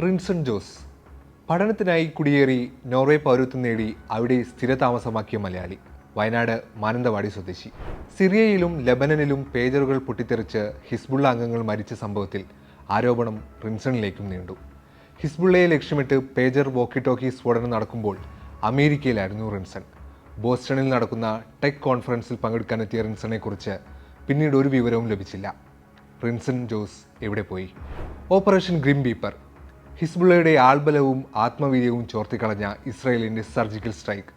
റിൻസൺ ജോസ്. പഠനത്തിനായി കുടിയേറി നോർവേ പൗരത്വം നേടി അവിടെ സ്ഥിരതാമസമാക്കിയ മലയാളി. വയനാട് മാനന്തവാടി സ്വദേശി. സിറിയയിലും ലബനനിലും പേജറുകൾ പൊട്ടിത്തെറിച്ച് ഹിസ്ബുള്ള അംഗങ്ങൾ മരിച്ച സംഭവത്തിൽ ആരോപണം റിൻസണിലേക്കും നീണ്ടു. ഹിസ്ബുള്ളയെ ലക്ഷ്യമിട്ട് പേജർ വോക്കി ടോക്കി സ്ഫോടനം നടക്കുമ്പോൾ അമേരിക്കയിലായിരുന്നു റിൻസൺ. ബോസ്റ്റണിൽ നടക്കുന്ന ടെക് കോൺഫറൻസിൽ പങ്കെടുക്കാനെത്തിയ റിൻസണെക്കുറിച്ച് പിന്നീട് ഒരു വിവരവും ലഭിച്ചില്ല. റിൻസൺ ജോസ് എവിടെ പോയി? ഓപ്പറേഷൻ ഗ്രിം ബീപ്പർ ഹിസ്ബുള്ളയുടെ ആൾബലവും ആത്മവീര്യവും ചോർത്തിക്കളഞ്ഞ ഇസ്രയേലിന്റെ സർജിക്കൽ സ്ട്രൈക്ക്.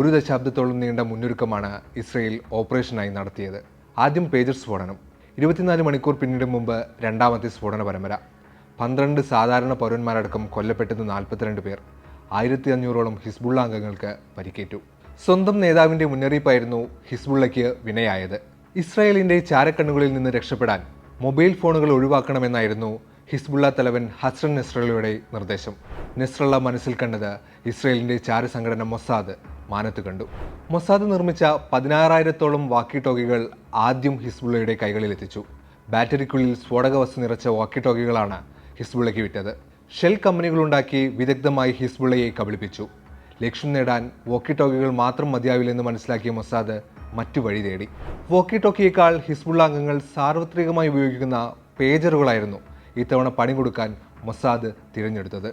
ഒരു ദശാബ്ദത്തോളം നീണ്ട മുന്നൊരുക്കമാണ് ഇസ്രയേൽ ഓപ്പറേഷനായി നടത്തിയത്. ആദ്യം പേജർ സ്ഫോടനം. ഇരുപത്തിനാല് മണിക്കൂർ പിന്നിടും മുമ്പ് രണ്ടാമത്തെ സ്ഫോടന പരമ്പര. പന്ത്രണ്ട് സാധാരണ പൗരന്മാരടക്കം കൊല്ലപ്പെട്ടത് നാൽപ്പത്തിരണ്ട് പേർ. ആയിരത്തി അഞ്ഞൂറോളം ഹിസ്ബുള്ള അംഗങ്ങൾക്ക് പരിക്കേറ്റു. സ്വന്തം നേതാവിന്റെ മുന്നറിയിപ്പായിരുന്നു ഹിസ്ബുള്ളയ്ക്ക് വിനയായത്. ഇസ്രായേലിന്റെ ചാരക്കണ്ണുകളിൽ നിന്ന് രക്ഷപ്പെടാൻ മൊബൈൽ ഫോണുകൾ ഒഴിവാക്കണമെന്നായിരുന്നു ഹിസ്ബുള്ള തലവൻ ഹസ്രൻ നെസ്രലയുടെ നിർദ്ദേശം. നെസ്രള്ള മനസ്സിൽ കണ്ടത് ഇസ്രയേലിന്റെ ചാരസംഘടന മൊസാദ് മാനത്ത് കണ്ടു. മൊസാദ് നിർമ്മിച്ച പതിനാറായിരത്തോളം വാക്കി ടോക്കികൾ ആദ്യം ഹിസ്ബുള്ളയുടെ കൈകളിലെത്തിച്ചു ബാറ്ററിക്കുള്ളിൽ സ്ഫോടക വസ്തു നിറച്ച വാക്കി ടോക്കികളാണ് ഹിസ്ബുള്ളയ്ക്ക് വിറ്റത്. ഷെൽ കമ്പനികളുണ്ടാക്കി വിദഗ്ധമായി ഹിസ്ബുള്ളയെ കബളിപ്പിച്ചു. ലക്ഷ്യം നേടാൻ വോക്കി ടോക്കികൾ മാത്രം മതിയാവില്ലെന്ന് മനസ്സിലാക്കിയ മൊസാദ് മറ്റു വഴി തേടി. വോക്കി ടോക്കിയേക്കാൾ ഹിസ്ബുള്ള അംഗങ്ങൾ സാർവത്രികമായി ഉപയോഗിക്കുന്ന പേജറുകളായിരുന്നു ഇത്തവണ പണി കൊടുക്കാൻ മൊസാദ് തിരഞ്ഞെടുത്തത്.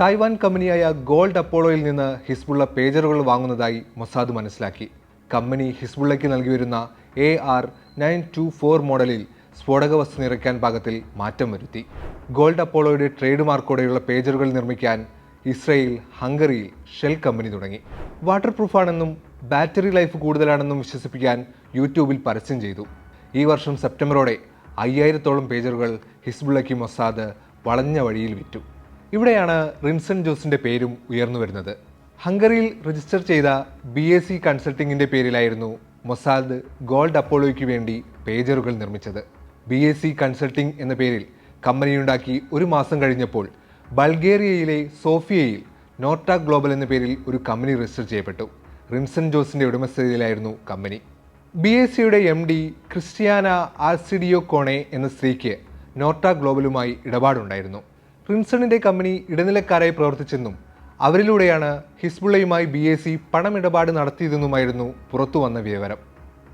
തായ്വാൻ കമ്പനിയായ ഗോൾഡ് അപ്പോളോയിൽ നിന്ന് ഹിസ്ബുള്ള പേജറുകൾ വാങ്ങുന്നതായി മൊസാദ് മനസ്സിലാക്കി. കമ്പനി ഹിസ്ബുള്ളയ്ക്ക് നൽകി വരുന്ന A R nine two four മോഡലിൽ സ്ഫോടക വസ്തു നിറയ്ക്കാൻ പാകത്തിൽ മാറ്റം വരുത്തി. ഗോൾഡ് അപ്പോളോയുടെ ട്രേഡ് മാർക്കോടെയുള്ള പേജറുകൾ നിർമ്മിക്കാൻ ഇസ്രയേൽ ഹംഗറിയിൽ ഷെൽ കമ്പനി തുടങ്ങി. വാട്ടർ പ്രൂഫാണെന്നും ബാറ്ററി ലൈഫ് കൂടുതലാണെന്നും വിശ്വസിപ്പിക്കാൻ യൂട്യൂബിൽ പരസ്യം ചെയ്തു. ഈ വർഷം സെപ്റ്റംബറോടെ അയ്യായിരത്തോളം പേജറുകൾ ഹിസ്ബുള്ളയ്ക്ക് മൊസാദ് വളഞ്ഞ വഴിയിൽ വിറ്റു. ഇവിടെയാണ് റിൻസൺ ജോസിന്റെ പേരും ഉയർന്നു വരുന്നത്. ഹംഗറിയിൽ രജിസ്റ്റർ ചെയ്ത ബി എസ് സി കൺസൾട്ടിങ്ങിന്റെ പേരിലായിരുന്നു മൊസാദ് ഗോൾഡ് അപ്പോളോയ്ക്ക് വേണ്ടി പേജറുകൾ നിർമ്മിച്ചത്. ബി എസ് സി കൺസൾട്ടിംഗ് എന്ന പേരിൽ കമ്പനിയുണ്ടാക്കി ഒരു മാസം കഴിഞ്ഞപ്പോൾ ബൾഗേറിയയിലെ സോഫിയയിൽ നോർട്ട ഗ്ലോബൽ എന്ന പേരിൽ ഒരു കമ്പനി രജിസ്റ്റർ ചെയ്യപ്പെട്ടു. റിൻസൺ ജോസിന്റെ ഉടമസ്ഥതയിലായിരുന്നു കമ്പനി. ബി എസ് സിയുടെ M D Cristiana Arcidiacono എന്ന സ്ത്രീക്ക് നോർട്ട ഗ്ലോബലുമായി ഇടപാടുണ്ടായിരുന്നു. റിൻസണിന്റെ കമ്പനി ഇടനിലക്കാരായി പ്രവർത്തിച്ചെന്നും അവരിലൂടെയാണ് ഹിസ്ബുള്ളയുമായി ബി എസ് സി പണമിടപാട് നടത്തിയതെന്നുമായിരുന്നു പുറത്തു വന്ന വിവരം.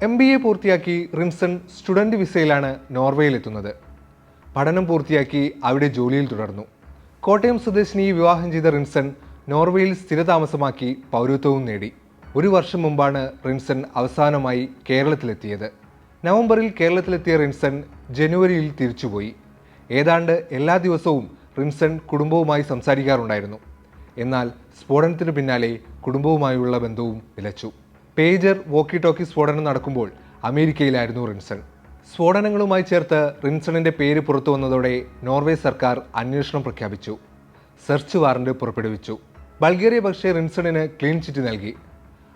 എം ബി എ പൂർത്തിയാക്കി റിൻസൺ സ്റ്റുഡന്റ് വിസയിലാണ് നോർവേയിലെത്തുന്നത്. പഠനം പൂർത്തിയാക്കി അവിടെ ജോലിയിൽ തുടർന്നു. കോട്ടയം സ്വദേശിനിയെ വിവാഹം ചെയ്ത റിൻസൺ നോർവേയിൽ സ്ഥിരതാമസമാക്കി പൗരത്വവും നേടി. ഒരു വർഷം മുമ്പാണ് റിൻസൺ അവസാനമായി കേരളത്തിലെത്തിയത്. നവംബറിൽ കേരളത്തിലെത്തിയ റിൻസൺ ജനുവരിയിൽ തിരിച്ചുപോയി. ഏതാണ്ട് എല്ലാ ദിവസവും റിൻസൺ കുടുംബവുമായി സംസാരിക്കാറുണ്ടായിരുന്നു. എന്നാൽ സ്ഫോടനത്തിന് പിന്നാലെ കുടുംബവുമായുള്ള ബന്ധവും നിലച്ചു പേജർ വോക്കി ടോക്കി സ്ഫോടനം നടക്കുമ്പോൾ അമേരിക്കയിലായിരുന്നു റിൻസൺ. സ്ഫോടനങ്ങളുമായി ചേർത്ത് റിൻസണിന്റെ പേര് പുറത്തു വന്നതോടെ നോർവേ സർക്കാർ അന്വേഷണം പ്രഖ്യാപിച്ചു. സെർച്ച് വാറന്റ് പുറപ്പെടുവിച്ചു. ബൾഗേറിയ പക്ഷേ റിൻസണിന് ക്ലീൻ ചിറ്റ് നൽകി.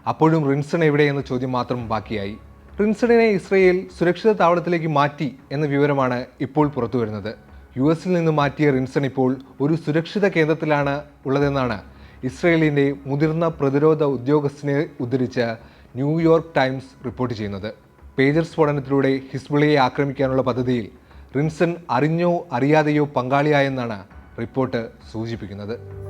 അപ്പോഴും റിൻസൺ എവിടെയെന്ന ചോദ്യം മാത്രം ബാക്കിയായി. റിൻസണിനെ ഇസ്രയേൽ സുരക്ഷിത താവളത്തിലേക്ക് മാറ്റി എന്ന വിവരമാണ് ഇപ്പോൾ പുറത്തു വരുന്നത്. യു എസിൽ നിന്ന് മാറ്റിയ റിൻസൺ ഇപ്പോൾ ഒരു സുരക്ഷിത കേന്ദ്രത്തിലാണ് ഉള്ളതെന്നാണ് ഇസ്രയേലിന്റെ മുതിർന്ന പ്രതിരോധ ഉദ്യോഗസ്ഥനെ ഉദ്ധരിച്ച് ന്യൂയോർക്ക് ടൈംസ് റിപ്പോർട്ട് ചെയ്യുന്നത്. പേജർ സ്ഫോടനത്തിലൂടെ ഹിസ്ബുള്ളയെ ആക്രമിക്കാനുള്ള പദ്ധതിയിൽ റിൻസൺ അറിഞ്ഞോ അറിയാതെയോ പങ്കാളിയായെന്നാണ് റിപ്പോർട്ട് സൂചിപ്പിക്കുന്നത്.